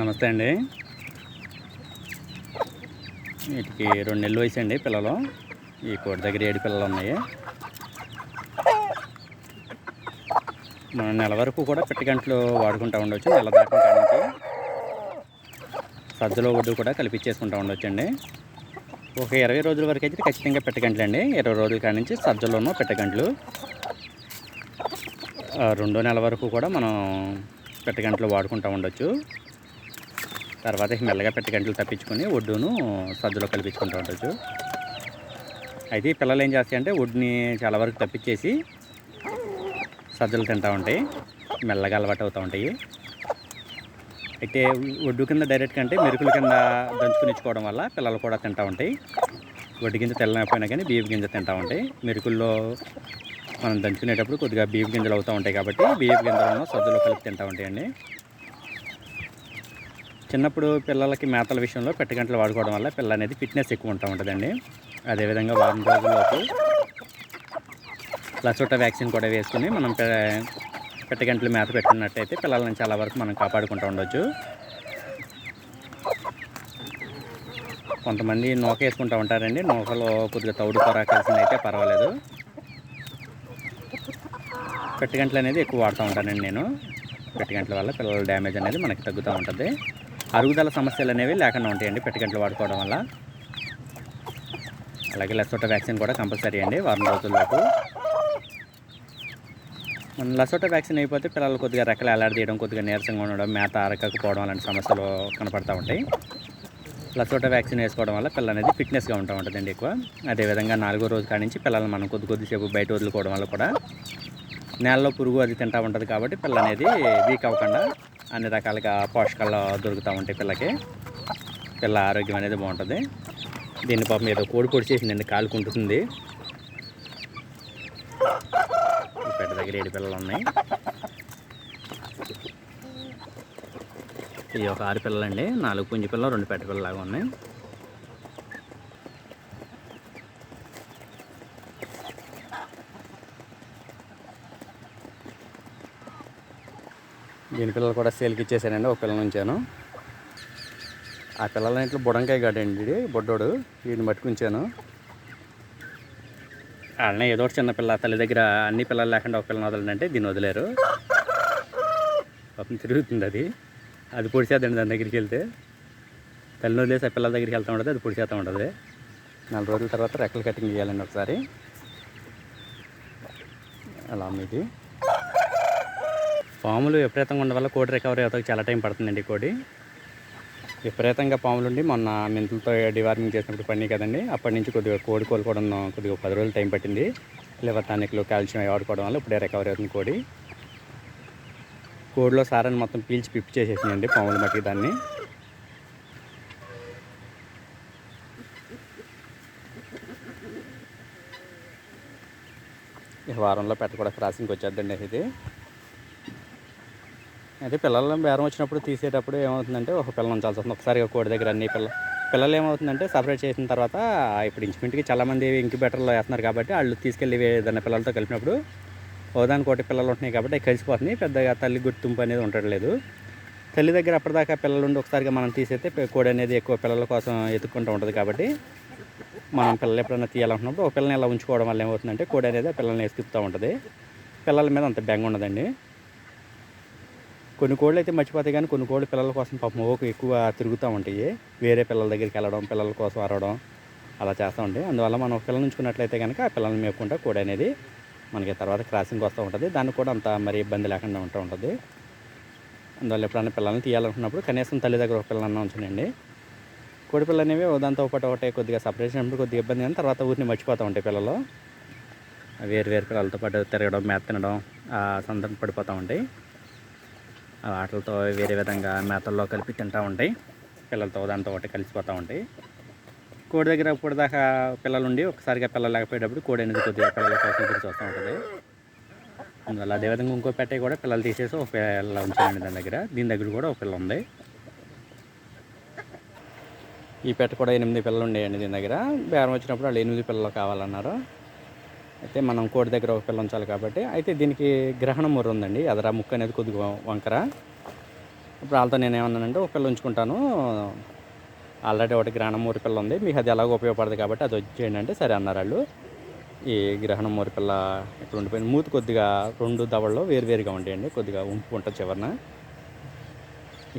నమస్తే అండి. వీటికి రెండు నెలలు వయసు అండి పిల్లలు. ఈ కోడి దగ్గర ఏడు పిల్లలు ఉన్నాయి. మనం నెల వరకు కూడా పెట్టగంటలు వాడుకుంటూ ఉండొచ్చు నెల దాటిన సజ్జలో ఒడ్డు కూడా కలిపించేసుకుంటూ ఉండవచ్చు అండి ఒక ఇరవై రోజుల వరకు అయితే ఖచ్చితంగా పెట్టగంటలు అండి. ఇరవై రోజుల కాడ నుంచి సజ్జలోనూ పెట్టగంటలు రెండో నెల వరకు కూడా మనం పెట్టగంటలు వాడుకుంటూ ఉండొచ్చు. తర్వాత మెల్లగా మెల్లగా పెట్టగంటలు తప్పించుకొని ఒడ్డును సజ్జలో కలిపించుకుంటూ ఉండొచ్చు. అయితే ఈ పిల్లలు ఏం చేస్తాయంటే ఒడ్డుని చాలా వరకు తప్పించేసి సజ్జలు తింటూ ఉంటాయి. మెల్లగా అలవాటు అవుతూ ఉంటాయి. అయితే ఒడ్డు కింద డైరెక్ట్ కంటే మెరుకుల కింద దంచుకునిచ్చుకోవడం వల్ల పిల్లలు కూడా తింటూ ఉంటాయి. ఒడ్డు గింజ తెల్లకపోయినా కానీ బియ్యం గింజ తింటూ ఉంటాయి. మెరుకుల్లో మనం దంచుకునేటప్పుడు కొద్దిగా బియ్యం గింజలు అవుతూ ఉంటాయి కాబట్టి బియ్యం గింజలను సజ్జలో కలిపి తింటూ ఉంటాయండి. చిన్నప్పుడు పిల్లలకి మేతల విషయంలో పెట్టగంటలు వాడుకోవడం వల్ల పిల్ల అనేది ఫిట్నెస్ ఎక్కువ ఉంటా ఉంటుందండి. అదేవిధంగా వారం రోజుల్లోపు లసోట వ్యాక్సిన్ కూడా వేసుకుని మనం పెట్టగంటలు మేత పెట్టుకున్నట్టయితే పిల్లలను చాలా వరకు మనం కాపాడుకుంటూ ఉండొచ్చు. కొంతమంది నూక వేసుకుంటూ ఉంటారండి. నూకలో కొద్దిగా తౌడు పొర కలిసింది అయితే పర్వాలేదు. పెట్టగంటలు అనేది ఎక్కువ వాడుతూ ఉంటానండి నేను. పెట్టగంటల వల్ల పిల్లల డ్యామేజ్ అనేది మనకి తగ్గుతూ ఉంటుంది. అరుగుదల సమస్యలు అనేవి లేకుండా ఉంటాయండి పెట్టగంటలు వాడుకోవడం వల్ల. అలాగే లసోట వ్యాక్సిన్ కూడా కంపల్సరీ అండి వారం రోజుల్లోపు. మన లసోట వ్యాక్సిన్ అయిపోతే పిల్లలు కొద్దిగా రెక్కలు ఎలాడదీయడం కొద్దిగా నీరసంగా ఉండడం మేత అరకకపోవడం అలాంటి సమస్యలు కనపడతా ఉంటాయి. లసోట వ్యాక్సిన్ వేసుకోవడం వల్ల పిల్లలు అనేది ఫిట్నెస్గా ఉంటా ఉంటుందండి ఎక్కువ. అదేవిధంగా నాలుగో రోజు కాడి నుంచి పిల్లలు మనం కొద్ది కొద్దిసేపు బయట వదులుకోవడం వల్ల కూడా నేలలో పురుగు అది తింటూ ఉంటుంది కాబట్టి పిల్ల అనేది వీక్ అవ్వకుండా అన్ని రకాలుగా పోషకాలు దొరుకుతూ ఉంటాయి పిల్లకి పిల్ల ఆరోగ్యం అనేది బాగుంటుంది. దీన్ని పాపం ఏదో కోడి పొడి చేసిందండి కాలుకుంటుంది పెట్ట దగ్గర ఏడు పిల్లలు ఉన్నాయి. ఇది ఒక ఆరు పిల్లలండి నాలుగు పుంజి పిల్లలు రెండు పెట్ట పిల్లలాగా ఉన్నాయి. దీని పిల్లలు కూడా సేల్కి ఇచ్చేసానండి ఒక పిల్లల నుంచాను ఆ పిల్లల ఇంట్లో బుడంకాయ గాడండి ఇది బొడ్డోడు వీడిని పట్టుకుంచాను వాళ్ళనే ఏదో ఒకటి చిన్న పిల్ల తల్లి దగ్గర అన్ని పిల్లలు లేకుండా ఒక పిల్లని వదలంటే దీన్ని వదిలేరు. పాపం తిరుగుతుంది అది. అది పొడిచేద్దండి దాని దగ్గరికి వెళ్తే. తల్లిని వదిలేసి ఆ పిల్లల దగ్గరికి వెళ్తూ ఉంటుంది అది పొడిచేస్తూ ఉంటుంది. నాలుగు రోజుల తర్వాత రెక్కలు కటింగ్ చేయాలండి ఒకసారి. అలా మీది పాములు విపరీతంగా ఉండడం వల్ల కోడి రికవరీ అవుతాకి చాలా టైం పడుతుందండి కోడి. విపరీతంగా పాములుండి మొన్న మెంతులతో డివార్మింగ్ చేసినప్పుడు పడినాయి కదండి. అప్పటి నుంచి కొద్దిగా కోడి కోలుకోవడం కొద్దిగా పది రోజులు టైం పట్టింది. లివర్ టానిక్లు కాల్షియం ఆడుకోవడం వాడుకోవడం వల్ల ఇప్పుడే రికవరీ అవుతుంది కోడి. కోడిలో సారాన్ని మొత్తం పీల్చి పిప్పి చేసేసిందండి పాములు మట్టి దాన్ని. వారంలో పెట్టకూడదు క్రాసింగ్కి వచ్చేద్దండి ఇది. అయితే పిల్లల్ని బేరం వచ్చినప్పుడు తీసేటప్పుడు ఏమవుతుందంటే ఒక పిల్లలు ఉంచాల్సి వస్తుంది. ఒకసారిగా కోడి దగ్గర అన్ని పిల్ల పిల్లలు ఏమవుతుందంటే సపరేట్ చేసిన తర్వాత ఇప్పుడు ఇంచుమింటికి చాలామంది ఇంక్యుబేటర్లో వేస్తున్నారు కాబట్టి వాళ్ళు తీసుకెళ్ళి ఏదైనా పిల్లలతో కలిపినప్పుడు ఓదాని కోటి పిల్లలు ఉంటున్నాయి కాబట్టి అవి కలిసిపోతున్నాయి పెద్దగా తల్లి గుర్తింపు అనేది ఉండట్లేదు తల్లి దగ్గర అప్పటిదాకా పిల్లలు ఉండి ఒకసారిగా మనం తీసేస్తే కోడి అనేది ఎక్కువ పిల్లల కోసం ఎత్తుక్కుంటూ ఉంటుంది కాబట్టి మనం పిల్లలు ఎప్పుడైనా తీయాలనుకున్నప్పుడు ఒక పిల్లని ఇలా ఉంచుకోవడం వల్ల ఏమవుతుందంటే కోడి అనేది ఆ పిల్లల్ని ఎత్తుకుతూ ఉంటుంది. పిల్లల మీద అంత బెంగ ఉండదండి. కొన్ని కోళ్ళు అయితే మర్చిపోతాయి కానీ కొన్ని కోళ్ళు పిల్లల కోసం పాపం ఓకు ఎక్కువ తిరుగుతూ ఉంటాయి. వేరే పిల్లల దగ్గరికి వెళ్ళడం పిల్లల కోసం అరవడం అలా చేస్తూ ఉంటాయి. అందువల్ల మనం పిల్లలు ఉంచుకున్నట్లయితే కనుక ఆ పిల్లల్ని మేపుకుంటా కోడి అనేది మనకి తర్వాత క్రాసింగ్ వస్తూ ఉంటుంది. దానికి కూడా అంత మరి ఇబ్బంది లేకుండా ఉంటూ ఉంటుంది. అందువల్ల ఎప్పుడైనా పిల్లల్ని తీయాలనుకున్నప్పుడు కనీసం తల్లి దగ్గర ఒక పిల్లలన్నా ఉంచండి కోడి పిల్లలు అనేవి దాంతో పాటు ఒకటే కొద్దిగా సపరేషన్ అయినప్పుడు కొద్దిగా ఇబ్బంది కానీ తర్వాత ఊరిని మర్చిపోతూ ఉంటాయి పిల్లలు. వేరు వేరు పిల్లలతో పాటు తిరగడం మేత తినడం సందర్భం పడిపోతూ ఉంటాయి. వాటితో వేరే విధంగా మేతల్లో కలిపి తింటూ ఉంటాయి. పిల్లలతో దాంతో ఒకటి కలిసిపోతూ ఉంటాయి. కోడి దగ్గర ఇప్పుడు దాకా పిల్లలు ఉండి ఒకసారిగా పిల్లలు లేకపోయేటప్పుడు కోడి అనేది కొద్దిగా పిల్లల కోసం ఎదురు చూస్తూ ఉంటుంది. అందువల్ల అదేవిధంగా ఇంకో పెట్టే కూడా పిల్లలు తీసేసి ఒక పిల్ల ఉంచాలండి దాని దగ్గర. దీని దగ్గర కూడా ఒక పిల్ల ఉంది. ఈ పెట్ట కూడా ఎనిమిది పిల్లలు ఉండేయండి దీని దగ్గర. బేరం వచ్చినప్పుడు వాళ్ళు ఎనిమిది పిల్లలు కావాలన్నారు. అయితే మనం కోడి దగ్గర ఒక పిల్ల ఉంచాలి కాబట్టి. అయితే దీనికి గ్రహణం ముర్ర ఉందండి. ఎదరా ముక్క అనేది కొద్దిగా వంకర. ఇప్పుడు వాళ్ళతో నేను ఏమన్నానంటే ఒక పిల్ల ఉంచుకుంటాను. ఆల్రెడీ ఒకటి గ్రహణం మూరి పిల్ల ఉంది. మీకు అది ఎలాగో ఉపయోగపడదు కాబట్టి అది వచ్చేయండి అంటే సరే అన్నారు వాళ్ళు. ఈ గ్రహణం మూరి పిల్ల ఇక్కడ ఉండిపోయింది. మూతి కొద్దిగా రెండు దవడలో వేరువేరుగా ఉండేయండి. కొద్దిగా ఉంపు ఉంటుంది చివరన.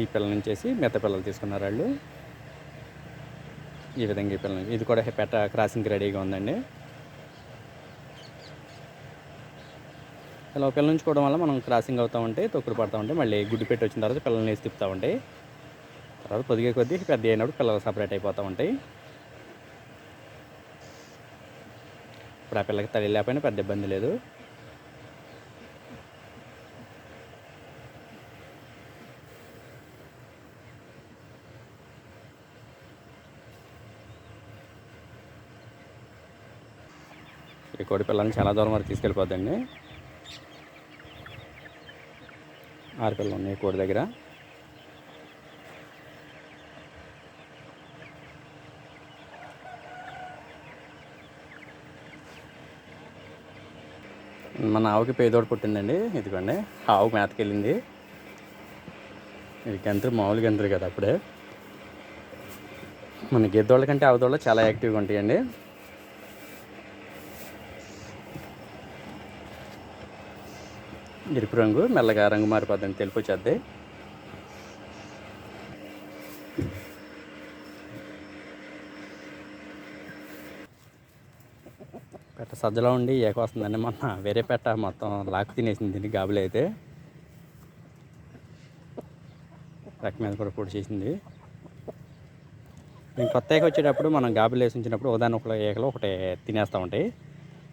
ఈ పిల్ల నుంచేసి మిగతా పిల్లలు తీసుకున్నారు వాళ్ళు. ఈ విధంగా ఈ పిల్లలు ఇది కూడా పెట్ట క్రాసింగ్కి రెడీగా ఉందండి. ఇలా పిల్లలుంచుకోవడం వల్ల మనం క్రాసింగ్ అవుతూ ఉంటే తొక్కుడు పడతా ఉంటే మళ్ళీ గుడ్డు పెట్టి వచ్చిన తర్వాత పిల్లల్ని వేసి తిప్పుతూ ఉంటాయి తర్వాత పొదిగే కొద్దీ పెద్ద అయినప్పుడు పిల్లలు సపరేట్ అయిపోతూ ఉంటాయి. ఇప్పుడు ఆ పిల్లకి తల్లి లేకపోయినా పెద్ద ఇబ్బంది లేదు. ఈ కోడి పిల్లల్ని చాలా దూరం వరకు తీసుకెళ్ళిపోద్దండి. ఆరుపిల్లలు ఉన్నాయి కోడి దగ్గర. మన ఆవుకి పేదోడు పుట్టిందండి ఇదిగోండి. ఆవు మేతకెళ్ళింది. ఇది గంతులు మామూలు గంతులు కదా అప్పుడే. మన గెద్దోళ్ళ కంటే ఆవుదోళ్ళు చాలా యాక్టివ్గా ఉంటాయండి. ఎరుపు రంగు మెల్లగా రంగు మారిపోద్దని తెలుపు వచ్చేద్ది పెట్ట సజ్జలో ఉండి ఏక వస్తుందండి మొన్న. వేరే పెట్ట మొత్తం లాక్ తినేసింది దీన్ని గాబులు అయితే. రెక్క మీద కూడా పొడి చేసింది. మేము కొత్త ఏక వచ్చేటప్పుడు మనం గాబులు వేసి ఉంచినప్పుడు ఒకదాని ఒక ఏకలో ఒకటి తినేస్తూ ఉంటాయి.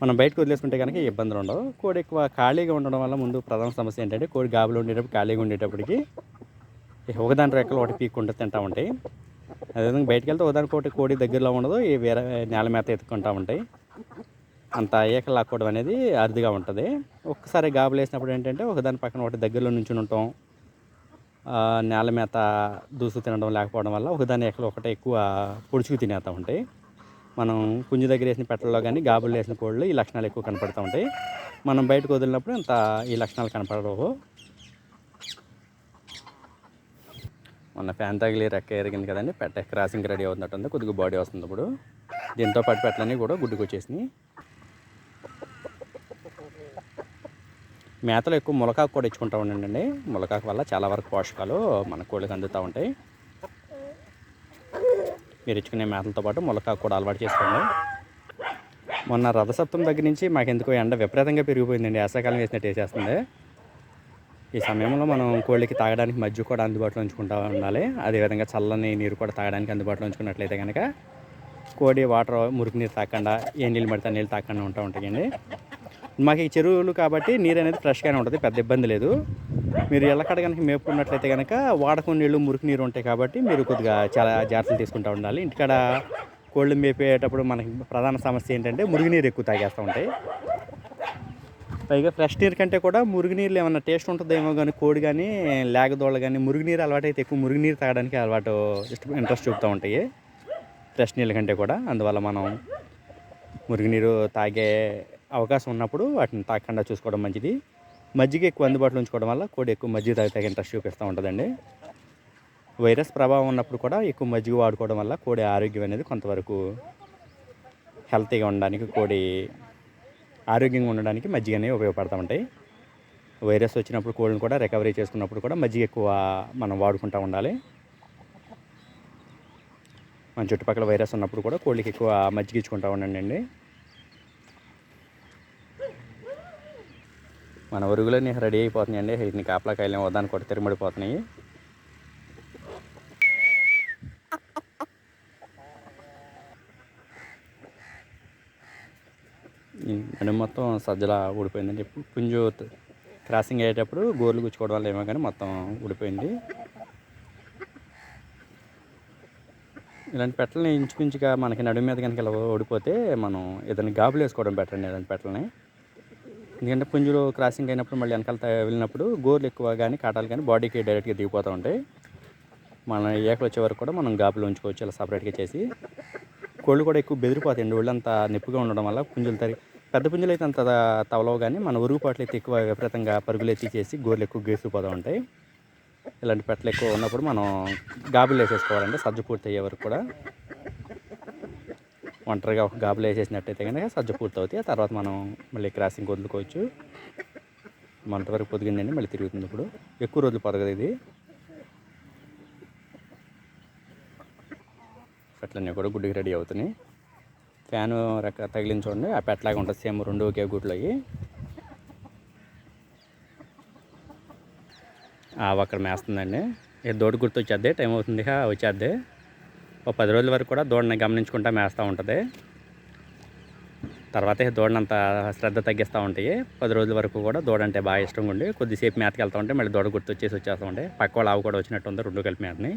మనం బయటకు వదిలేసుకుంటే కనుక ఇబ్బందులు ఉండవు. కోడి ఎక్కువ ఖాళీగా ఉండడం వల్ల ముందు ప్రధాన సమస్య ఏంటంటే కోడి గాబులు ఉండేటప్పుడు ఖాళీగా ఉండేటప్పటికి ఒకదాని రెక్కలు ఒకటి పీక్కుంటూ తింటూ ఉంటాయి. అదేవిధంగా బయటకు వెళ్తే ఒకదానికి ఒకటి కోడి దగ్గరలో ఉండదు ఈ వేరే నేల మేత ఎత్తుకుంటూ ఉంటాయి. అంత ఏకలు లాక్కోవడం అనేది అరుదుగా ఉంటుంది. ఒక్కసారి గాబులు వేసినప్పుడు ఏంటంటే ఒకదాని పక్కన ఒకటి దగ్గరలో నుంచి ఉంటాం. నేల మేత దూసు తినడం లేకపోవడం వల్ల ఒకదాని ఏకలు ఒకటే ఎక్కువ పొడుచుకు తినేస్తూ ఉంటాయి. మనం పుంజు దగ్గర వేసిన పెట్టల్లో కానీ గాబులు వేసిన కోళ్ళు ఈ లక్షణాలు ఎక్కువ కనపడుతూ ఉంటాయి. మనం బయటకు వదిలినప్పుడు అంత ఈ లక్షణాలు కనపడవు. మొన్న ఫ్యాన్ తగిలి రెక్క ఎరిగింది కదండి పెట్ట క్రాసింగ్ రెడీ అవుతున్నట్టుంది కొద్దిగా బాడీ వస్తుంది ఇప్పుడు. దీంతో పాటు పెట్టలన్నీ కూడా గుడ్డుకు వచ్చేసినాయి. మేతలో ఎక్కువ ములకాకు కూడా ఇచ్చుకుంటూ ఉండండి. ములకాకు వల్ల చాలా వరకు పోషకాలు మన కోళ్ళకి అందుతూ ఉంటాయి. మీరు ఇచ్చుకునే మేతలతో పాటు ములకాకు కూడా అలవాటు చేసుకోండి. మొన్న రథసప్తం దగ్గర నుంచి మాకు ఎందుకో ఎండ విపరీతంగా పెరిగిపోయిందండి. వేసవికాలం వేసినట్టు వేసేస్తుంది. ఈ సమయంలో మనం కోళ్ళకి తాగడానికి మజ్జి కూడా అందుబాటులో ఉంచుకుంటూ ఉండాలి. అదేవిధంగా చల్లని నీరు కూడా తాగడానికి అందుబాటులో ఉంచుకున్నట్లయితే కనుక కోడి వాటర్ మురికి నీరు తాకుండా ఏ నీళ్ళు పడితే నీళ్ళు తాకుండా ఉంటా ఉంటాయండి. మాకు ఈ చెరువులు కాబట్టి నీరు అనేది ఫ్రెష్గానే ఉంటుంది పెద్ద ఇబ్బంది లేదు. మీరు ఎల్లకడ కనుక మేపుకున్నట్లయితే కనుక వాడకం నీళ్ళు మురికి నీరు ఉంటాయి కాబట్టి మీరు కొద్దిగా చాలా జాగ్రత్తలు తీసుకుంటూ ఉండాలి. ఇంటికాడ కోళ్ళు మేపేటప్పుడు మనకి ప్రధాన సమస్య ఏంటంటే మురుగునీరు ఎక్కువ తాగేస్తూ ఉంటాయి. పైగా ఫ్రెష్ నీరు కంటే కూడా మురుగునీరులో ఏమన్నా టేస్ట్ ఉంటుందేమో కానీ కోడి కానీ లేగదోళ్ళ కానీ మురుగునీరు అలవాటు అయితే ఎక్కువ మురుగునీరు తాగడానికి అలవాటు ఇష్టం ఇంట్రెస్ట్ చూపుతూ ఉంటాయి. ఫ్రెష్ నీళ్ళ కంటే కూడా అందువల్ల మనం మురుగునీరు తాగే అవకాశం ఉన్నప్పుడు వాటిని తాగకుండా చూసుకోవడం మంచిది. మజ్జిగ ఎక్కువ అందుబాటులో ఉంచుకోవడం వల్ల కోడి ఎక్కువ మజ్జిగ తాగితే ఇంట్రెస్ట్ చూపిస్తూ ఉంటుందండి. వైరస్ ప్రభావం ఉన్నప్పుడు కూడా ఎక్కువ మజ్జిగ వాడుకోవడం వల్ల కోడి ఆరోగ్యం అనేది కొంతవరకు హెల్తీగా ఉండడానికి కోడి ఆరోగ్యంగా ఉండడానికి మజ్జిగ అనేవి ఉపయోగపడుతూ ఉంటాయి. వైరస్ వచ్చినప్పుడు కోళ్ళని కూడా రికవరీ చేసుకున్నప్పుడు కూడా మజ్జిగ ఎక్కువ మనం వాడుకుంటూ ఉండాలి. మన చుట్టుపక్కల వైరస్ ఉన్నప్పుడు కూడా కోళ్ళకి ఎక్కువ మజ్జిగ ఇచ్చుకుంటూ ఉండండి మన ఉరుగులన్నీ రెడీ అయిపోతున్నాయి అండి వీటిని కాపలాకాయలు వద్దాని కూడా తిరమడిపోతున్నాయి. నడుము మొత్తం సజ్జలా ఊడిపోయిందండి. ఇప్పుడు పుంజు క్రాసింగ్ అయ్యేటప్పుడు గోర్లు గుచ్చుకోవడం వల్ల ఏమో కానీ మొత్తం ఊడిపోయింది. ఇలాంటి పెట్టలని ఇంచుమించుగా మనకి నడుము మీద కనుక ఇలా ఓడిపోతే మనం ఏదైనా గాబులు వేసుకోవడం బెటర్ అండి ఇలాంటి పెట్టలని. ఎందుకంటే పుంజులు క్రాసింగ్ అయినప్పుడు మళ్ళీ వెనకాల వెళ్ళినప్పుడు గోర్లు ఎక్కువ కానీ కాటాలు కానీ బాడీకి డైరెక్ట్గా దిగిపోతూ ఉంటాయి. మన ఏకలు వచ్చే వరకు కూడా మనం గాబులు ఉంచుకోవచ్చు ఇలా సపరేట్గా చేసి. కోళ్ళు కూడా ఎక్కువ బెదిరిపోతాయండి ఒళ్ళంతా నొప్పిగా ఉండడం వల్ల పుంజులు తరి పెద్ద పుంజులు అయితే అంత తవలవు కానీ మన ఉరుగుపాట్లు అయితే ఎక్కువ విపరీతంగా పరుగులు ఎత్తి చేసి గోర్లు ఎక్కువ గీసుకుపోతూ ఉంటాయి. ఇలాంటి పెట్టలు ఎక్కువ ఉన్నప్పుడు మనం గాబులు వేసేసుకోవాలంటే సజ్జ పూర్తి అయ్యే వరకు కూడా. ఒంటరిగా ఒక గాబులు వేసేసినట్టయితే కనుక సజ్జ పూర్తి అవుతాయి ఆ తర్వాత మనం మళ్ళీ క్రాసింగ్ వదులుకోవచ్చు. మంట వరకు పొదిగిందండి మళ్ళీ తిరుగుతుంది ఇప్పుడు. ఎక్కువ రోజులు పొదగదు ఇది. పెట్టలన్నీ కూడా గుడ్డికి రెడీ అవుతున్నాయి. ఫ్యాన్ రక తగిలించండి ఆ పెట్టలాగా ఉంటుంది. సేమ్ రెండు ఒకే గుడ్లు అవి ఆవు అక్కడ మేస్తుందండి ఏ దోడు గుర్తు వచ్చేద్దే టైం అవుతుంది వచ్చేద్దే వచ్చేద్ది. ఒక పది రోజుల వరకు కూడా దూడని గమనించుకుంటా మేస్తూ ఉంటుంది. తర్వాత దూడనంత శ్రద్ధ తగ్గిస్తూ ఉంటాయి. పది రోజుల వరకు కూడా దూడ అంటే బాగా ఇష్టంగా ఉండి కొద్దిసేపు మేతకి వెళ్తూ ఉంటే మళ్ళీ దూడ గుర్తు వచ్చేసి వచ్చేస్తూ ఉంటే పక్క వాళ్ళ ఆవు కూడా వచ్చినట్టు ఉంది రెండు కలిపి మేతని.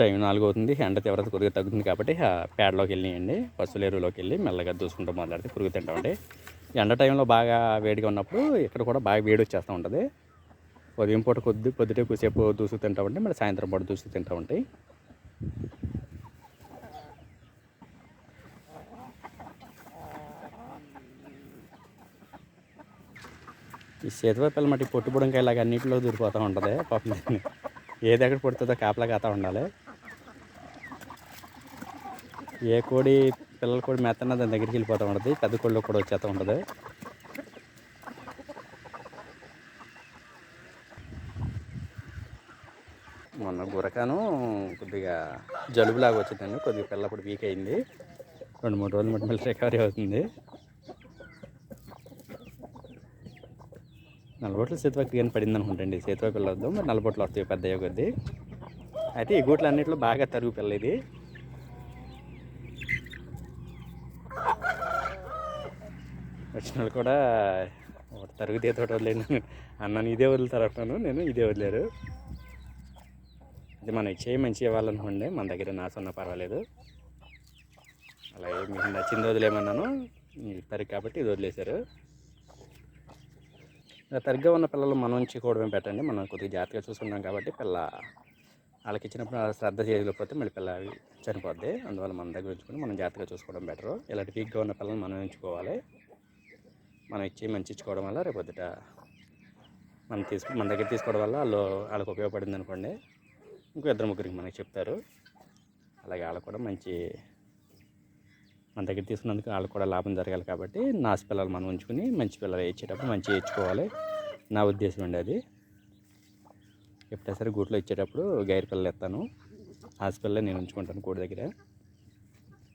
టైం నాలుగు అవుతుంది. ఎండ తీవ్రత కొద్దిగా తగ్గుతుంది కాబట్టి ఆ పేడలోకి వెళ్ళినాయండి పశువుల ఎరువులోకి వెళ్ళి మెల్లగా దూసుకుంటూ మొదలెడితే పురుగు తింటామండి. ఎండ టైంలో బాగా వేడిగా ఉన్నప్పుడు ఇక్కడ కూడా బాగా వేడి వచ్చేస్తూ ఉంటుంది. ఉదయం పూట కొద్ది పొద్దుటే కొద్దిసేపు దూసుకు తింటా ఉంటే మళ్ళీ సాయంత్రం పూట దూసుకు తింటా ఉంటాయి. ఈ చేతివైపు మట్టి పొట్టు బుడంకాయ ఇలాగ అన్నింటిలో దూరిపోతూ ఉంటుంది పాపం ఏది ఎక్కడ పుడుతుందో కాపలా కాతా ఉండాలి. ఏ కోడి పిల్లలు కూడా మెత్తన దాని దగ్గరికి వెళ్ళిపోతూ ఉంటుంది. పెద్ద కోళ్ళు కూడా వచ్చేస్తూ ఉంటుంది. మొన్న గురకాను కొద్దిగా జలుబులాగా వచ్చిందండి. కొద్దిగా పిల్లప్పుడు వీక్ అయింది. రెండు మూడు రోజులు మట్టి మళ్ళీ రికవరీ అవుతుంది. నలబొట్లు సీతవాకి కానీ పడింది అనుకుంటండి. సేతువా పిల్ల వద్దాం మరి నలబొట్లు వస్తాయి పెద్ద అయ్యే కొద్దీ. అయితే ఈ గూట్లన్నింటిలో బాగా తరుగు పిల్ల ఇది. వచ్చిన వాళ్ళు కూడా ఒకటి తరుగు తీతోటి వదిలేను అన్నాను. ఇదే వదులుతారు అంటున్నాను నేను ఇదే వదిలేరు. అది మనం ఇచ్చే మంచి ఇవ్వాలనుకోండి మన దగ్గర నాసు పర్వాలేదు. అలాగే మీకు నచ్చింది వదిలేమన్నాను ఇస్తారు కాబట్టి ఇది వదిలేశారు. తరిగ్గా ఉన్న పిల్లలు మనం ఉంచుకోవడమే పెట్టండి. మనం కొద్దిగా జాగ్రత్తగా చూసుకున్నాం కాబట్టి పిల్ల వాళ్ళకి ఇచ్చినప్పుడు శ్రద్ధ చేయకపోతే మళ్ళీ పిల్ల చనిపోద్ది. అందువల్ల మన దగ్గర ఉంచుకొని మనం జాగ్రత్తగా చూసుకోవడం బెటరు. ఇలాంటి వీక్గా ఉన్న పిల్లలు మనం ఉంచుకోవాలి. మనం ఇచ్చి మంచి ఇచ్చుకోవడం వల్ల రేపొద్దుట మనం తీసుకు మన దగ్గర తీసుకోవడం వల్ల వాళ్ళు వాళ్ళకి ఉపయోగపడింది అనుకోండి. ఇంకో ఇద్దరు ముగ్గురికి మనకి చెప్తారు. అలాగే వాళ్ళు కూడా మంచి మన దగ్గర తీసుకున్నందుకు వాళ్ళకి కూడా లాభం జరగాలి కాబట్టి నాసు పిల్లలు మనం ఉంచుకుని మంచి పిల్లలు ఇచ్చేటప్పుడు మంచిగా ఇచ్చుకోవాలి. నా ఉద్దేశం అండి అది. ఎప్పుడైనా సరే గూట్లో ఇచ్చేటప్పుడు గైర్ పిల్లలు ఎత్తాను. హాస్పిటల్లో నేను ఉంచుకుంటాను కోడి దగ్గర.